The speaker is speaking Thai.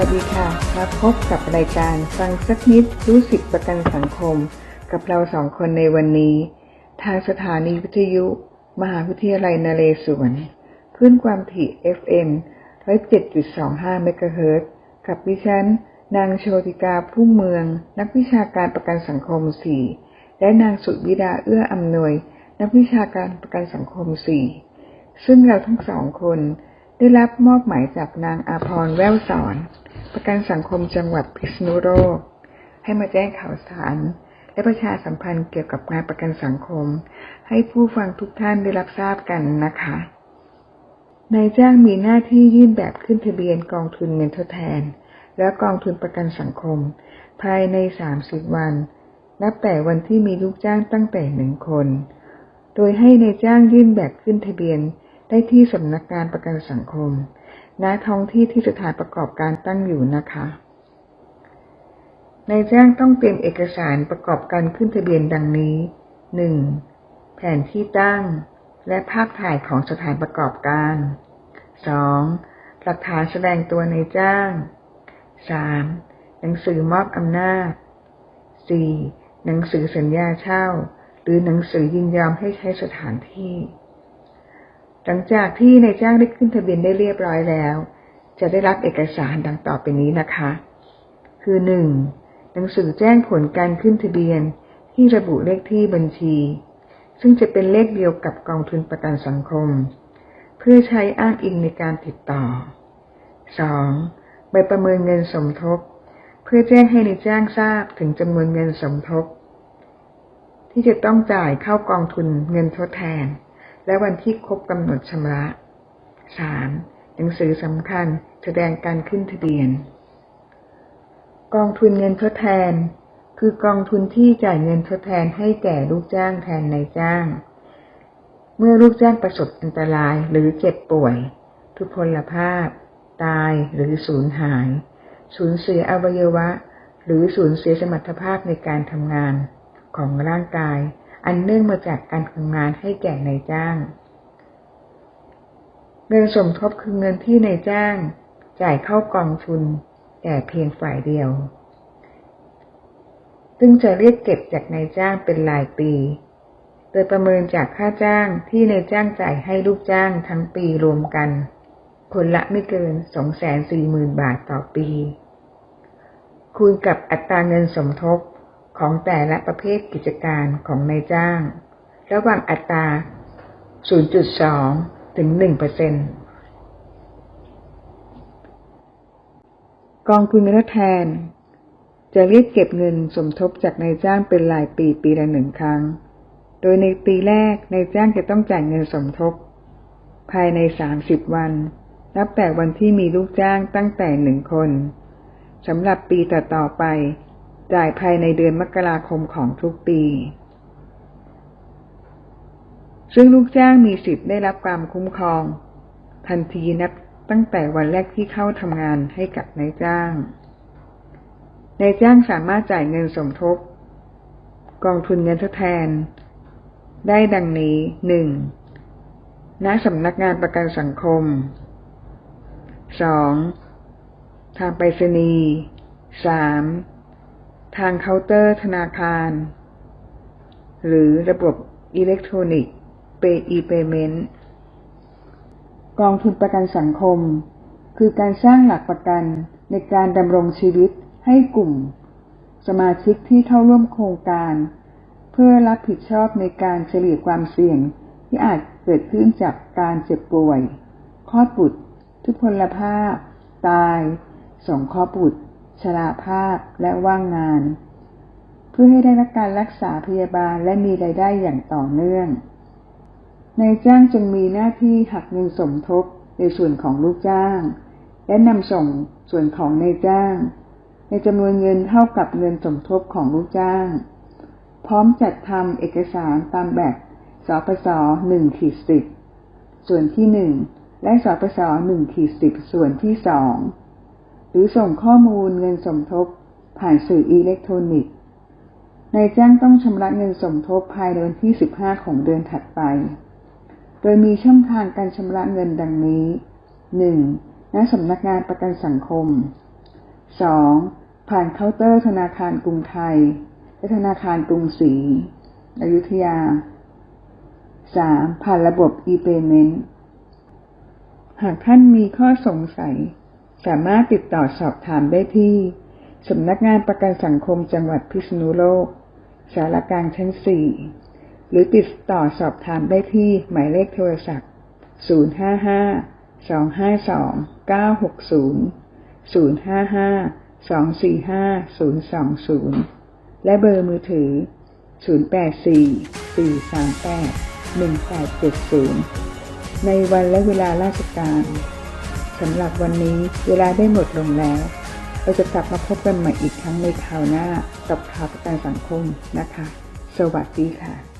วัสดีค่ะมาพบกับรายการฟังสักนิดรู้สิทธิประกันสังคม กับเราสองคนในวันนี้ ทางสถานีวิทยุ มหาวิทยาลัยนเรศวรคลื่นความถี่ FM 107.25เมกะเฮิรตซ์กับดิฉัน นางโชติกาผู้เมือง นักวิชาการประกันสังคม 4 และนางสุวิดาเอื้ออำนวย นักวิชาการประกันสังคม 4 ซึ่งเราทั้งสองคน ได้รับมอบหมายจากนางอาพรแววสอน ประกันสังคมจังหวัดพิษณุโลกให้มาแจ้งข่าวสาร และประชาสัมพันธ์เกี่ยวกับงานประกันสังคม ให้ผู้ฟังทุกท่านได้รับทราบกันนะคะนายจ้างมีหน้าที่ยื่นแบบขึ้นทะเบียนกองทุนเงินทดแทน และกองทุนประกันสังคม ภายใน 30 วัน นับแต่วันที่มีลูกจ้างตั้งแต่หนึ่งคน โดยให้ในายจ้างยื่นแบบขึ้นทะเบียน ได้ที่สำนักงานประกันสังคม ณ ท้องที่ที่สถานประกอบการตั้งอยู่นะคะนายจ้างต้องเตรียมเอกสารประกอบการขึ้นทะเบียนดังนี้ 1. แผนที่ตั้ง และภาพถ่ายของสถานประกอบการ 2. หลักฐานแสดงตัวนายจ้าง 3. หนังสือมอบอำนาจ 4. หนังสือสัญญาเช่า หรือหนังสือยินยอมให้ใช้สถานที่ หลังจากที่นายจ้างได้ขึ้นทะเบียนได้เรียบร้อยแล้ว จะได้รับเอกสารดังต่อไปนี้นะคะ คือ 1. หนังสือแจ้งผลการขึ้นทะเบียนที่ระบุเลขที่บัญชี ซึ่งจะเป็นเลขเดียวกับกองทุนประกันสังคม เพื่อใช้อ้างอิงในการติดต่อ 2. ใบประเมินเงินสมทบ เพื่อแจ้งให้ในายจ้างทราบถึงจำนวนเงินสมทบ ที่จะต้องจ่ายเข้ากองทุนเงินทดแทน และวันที่ครบกำหนดชำระ 3. หนังสือสำคัญแสดงการขึ้นทะเบียน กองทุนเงินทดแทน คือกองทุนที่จ่ายเงินทดแทนให้แก่ลูกจ้างแทนนายจ้าง เมื่อลูกจ้างประสบอันตรายหรือเจ็บป่วย ทุพพลภาพ ตายหรือสูญหาย สูญเสียอวัยวะ หรือสูญเสียสมรรถภาพในการทำงานของร่างกาย อันเนื่องมาจากการทำงานให้แก่นายจ้าง เงินสมทบคือเงินที่นายจ้าง จ่ายเข้ากองทุนแต่เพียงฝ่ายเดียว ซึ่งจะเรียกเก็บจากนายจ้างเป็นรายปี โดยประเมินจากค่าจ้างที่นายจ้างจ่ายให้ลูกจ้างทั้งปีรวมกัน คนละไม่เกิน 240,000 บาทต่อปี คูณกับอัตราเงินสมทบ ของแต่ละประเภทกิจการของนายจ้าง ระหว่างอัตรา 0.2 ถึง 1%กองทุนเงินทดแทน จะเรียกเก็บเงินสมทบจากนายจ้างเป็นรายปีปีละหนึ่งครั้ง โดยในปีแรกนายจ้างจะต้องจ่ายเงินสมทบ ภายใน 30 วัน นับแต่วันที่มีลูกจ้างตั้งแต่หนึ่งคนสำหรับปีต่อๆไป จ่ายภายในเดือนมกราคมของทุกปี ซึ่งลูกจ้างมีสิทธิ์ได้รับความคุ้มครอง ทันทีนับตั้งแต่วันแรกที่เข้าทำงานให้กับนายจ้าง นายจ้างสามารถจ่ายเงินสมทบ กองทุนเงินทดแทน ได้ดังนี้หนึ่งณสำนักงานประกันสังคมสองทางไปรษณีย์สาม ทางเคาน์เตอร์ธนาคาร หรือระบบอิเล็กทรอนิกส์ Pay e-payment กองทุนประกันสังคม คือการสร้างหลักประกันในการดำรงชีวิตให้กลุ่ม สมาชิกที่เข้าร่วมโครงการ เพื่อรับผิดชอบในการเฉลี่ยความเสี่ยงที่อาจเกิดขึ้นจากการเจ็บป่วย คลอดบุตร ทุพพลภาพ ตาย สงเคราะห์บุตร ชราภาพและว่างงาน เพื่อให้ได้รับการรักษาพยาบาลและมีรายได้อย่างต่อเนื่องนายจ้างจึงมีหน้าที่หักเงินสมทบในส่วนของลูกจ้าง และนำส่งส่วนของนายจ้าง ในจำนวนเงินเท่ากับเงินสมทบของลูกจ้าง พร้อมจัดทำเอกสารตามแบบสปสหนึ่งขีดสิบส่วนที่หนึ่งและสปสหนึ่งขีดสิบส่วนที่สอง หรือส่งข้อมูลเงินสมทบ ผ่านสื่ออิเล็กทรอนิกส์นายจ้างต้องชำระเงินสมทบภายในวันที่ 15 ของเดือนถัดไป โดยมีช่องทางการชำระเงินดังนี้ 1. ณสำนักงานประกันสังคม 2. ผ่านเคาน์เตอร์ธนาคารกรุงไทย และธนาคารกรุงศรีอยุธยา 3. ผ่านระบบ e-payment หากท่านมีข้อสงสัย สามารถติดต่อสอบถามได้ที่สำนักงานประกันสังคมจังหวัดพิษณุโลก สารกลางชั้น 4 หรือติดต่อสอบถามได้ที่หมายเลขโทรศัพท์ 055 252 960 055 245 020 และเบอร์มือถือ 084 438 1870 ในวันและเวลาราชการ สำหรับวันนี้เวลาได้หมดลงแล้ว เราจะกลับมาพบกันใหม่อีกครั้งในคราวหน้ากับข่าวประกันสังคมนะคะ สวัสดีค่ะ